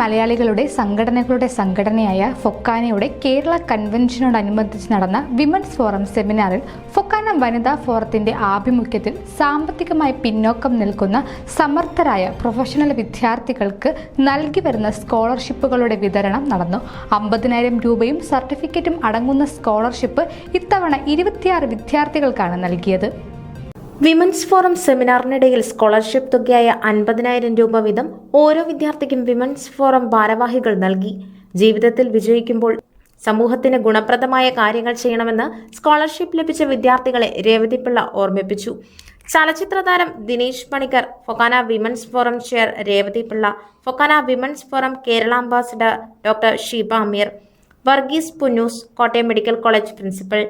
മലയാളികളുടെ സംഘടനകളുടെ സംഘടനയായ ഫൊക്കാനയുടെ കേരള കൺവെൻഷനോടനുബന്ധിച്ച് നടന്ന വിമൻസ് ഫോറം സെമിനാറിൽ ഫൊക്കാന വനിതാ ഫോറത്തിന്റെ ആഭിമുഖ്യത്തിൽ സാമ്പത്തികമായി പിന്നോക്കം നിൽക്കുന്ന സമർത്ഥരായ പ്രൊഫഷണൽ വിദ്യാർത്ഥികൾക്ക് നൽകി വരുന്ന സ്കോളർഷിപ്പുകളുടെ വിതരണം നടന്നു. അമ്പതിനായിരം രൂപയും സർട്ടിഫിക്കറ്റും അടങ്ങുന്ന സ്കോളർഷിപ്പ് ഇത്തവണ ഇരുപത്തിയാറ് വിദ്യാർത്ഥികൾക്കാണ് നൽകിയത്. വിമൻസ് ഫോറം സെമിനാറിനിടയിൽ സ്കോളർഷിപ്പ് തുകയായ അൻപതിനായിരം രൂപ വീതം ഓരോ വിദ്യാർത്ഥിക്കും വിമൻസ് ഫോറം ഭാരവാഹികൾ നൽകി. ജീവിതത്തിൽ വിജയിക്കുമ്പോൾ സമൂഹത്തിന് ഗുണപ്രദമായ കാര്യങ്ങൾ ചെയ്യണമെന്ന് സ്കോളർഷിപ്പ് ലഭിച്ച വിദ്യാർത്ഥികളെ രേവതിപ്പിള്ള ഓർമ്മിപ്പിച്ചു. ചലച്ചിത്ര താരം Dinesh Panicker FOKANA women's forum chair Revathi Pillai FOKANA women's forum Kerala ambassador doctor Sheeba Ameer Varghese Punnoose Kottayam medical college principal.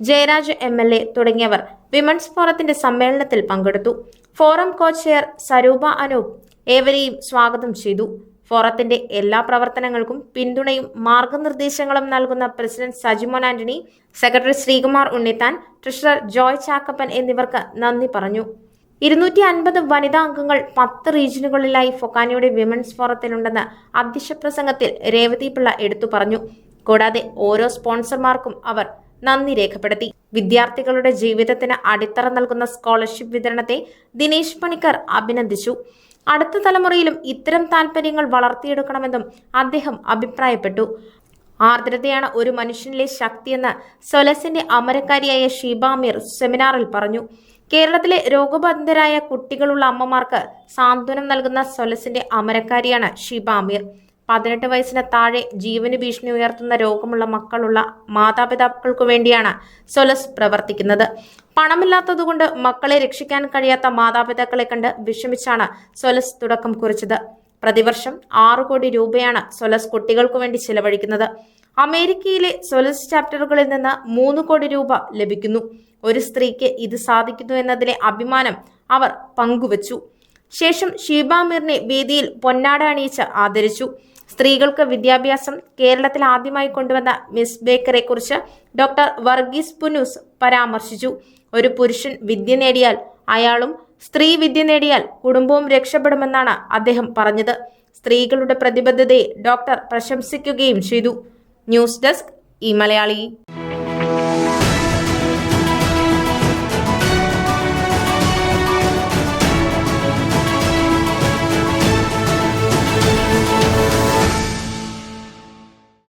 Jayaraj M L A തുടങ്ങിയവർ വിമൻസ് ഫോറത്തിന്റെ സമ്മേളനത്തിൽ പങ്കെടുത്തു. Forum co chair Saroopa Anoop ഏവരെയും സ്വാഗതം ചെയ്തു. ഫോറത്തിന്റെ എല്ലാ പ്രവർത്തനങ്ങൾക്കും പിന്തുണയും മാർഗനിർദ്ദേശങ്ങളും നൽകുന്ന president Sajimon Antony secretary Sreekumar Unnithan treasurer Joy Chackappan എന്നിവർക്ക് നന്ദി പറഞ്ഞു. ഇരുന്നൂറ്റി അൻപത് വനിതാ അംഗങ്ങൾ പത്ത് റീജിയനുകളിലായി ഫൊക്കാനയുടെ വിമൻസ് ഫോറത്തിലുണ്ടെന്ന് അധ്യക്ഷ പ്രസംഗത്തിൽ രേവതി പിള്ള എടുത്തു പറഞ്ഞു. കൂടാതെ ഓരോ സ്പോൺസർമാർക്കും അവർ നന്ദി രേഖപ്പെടുത്തി. വിദ്യാർത്ഥികളുടെ ജീവിതത്തിന് അടിത്തറ നൽകുന്ന സ്കോളർഷിപ്പ് വിതരണത്തെ ദിനേശ് പണിക്കർ അഭിനന്ദിച്ചു. അടുത്ത തലമുറയിലും ഇത്തരം താൽപ്പര്യങ്ങൾ വളർത്തിയെടുക്കണമെന്നും അദ്ദേഹം അഭിപ്രായപ്പെട്ടു. ആർദ്രതയാണ് ഒരു മനുഷ്യനിലെ ശക്തിയെന്ന് സൊലസിന്റെ അമരക്കാരിയായ ഷീബാമീർ സെമിനാറിൽ പറഞ്ഞു. കേരളത്തിലെ രോഗബാധിതരായ കുട്ടികളുള്ള അമ്മമാർക്ക് സാന്ത്വനം നൽകുന്ന സൊലസിന്റെ അമരക്കാരിയാണ് ഷീബാമീർ പതിനെട്ട് വയസ്സിന് താഴെ ജീവന് ഭീഷണി ഉയർത്തുന്ന രോഗമുള്ള മക്കളുള്ള മാതാപിതാക്കൾക്കു വേണ്ടിയാണ് സൊലസ് പ്രവർത്തിക്കുന്നത്. പണമില്ലാത്തതുകൊണ്ട് മക്കളെ രക്ഷിക്കാൻ കഴിയാത്ത മാതാപിതാക്കളെ കണ്ട് വിഷമിച്ചാണ് സൊലസ് തുടക്കം കുറിച്ചത്. പ്രതിവർഷം ആറു കോടി രൂപയാണ് സൊലസ് കുട്ടികൾക്കു വേണ്ടി ചിലവഴിക്കുന്നത്. അമേരിക്കയിലെ സൊലസ് ചാപ്റ്ററുകളിൽ നിന്ന് മൂന്ന് കോടി രൂപ ലഭിക്കുന്നു. ഒരു സ്ത്രീക്ക് ഇത് സാധിക്കുന്നു എന്നതിലെ അഭിമാനം അവർ പങ്കുവച്ചു. ശേഷം ഷീബാമീറിനെ വേദിയിൽ പൊന്നാട അണിയിച്ച് ആദരിച്ചു. സ്ത്രീകൾക്ക് വിദ്യാഭ്യാസം കേരളത്തിൽ ആദ്യമായി കൊണ്ടുവന്ന മിസ് ബേക്കറെ കുറിച്ച് ഡോക്ടർ വർഗീസ് പുനൂസ് പരാമർശിച്ചു. ഒരു പുരുഷൻ വിദ്യ നേടിയാൽ അയാളും സ്ത്രീ വിദ്യ നേടിയാൽ കുടുംബവും രക്ഷപ്പെടുമെന്നാണ് അദ്ദേഹം പറഞ്ഞത്. സ്ത്രീകളുടെ പ്രതിബദ്ധതയെ ഡോക്ടർ പ്രശംസിക്കുകയും ചെയ്തു. ന്യൂസ് ഡെസ്ക് ഈ മലയാളി.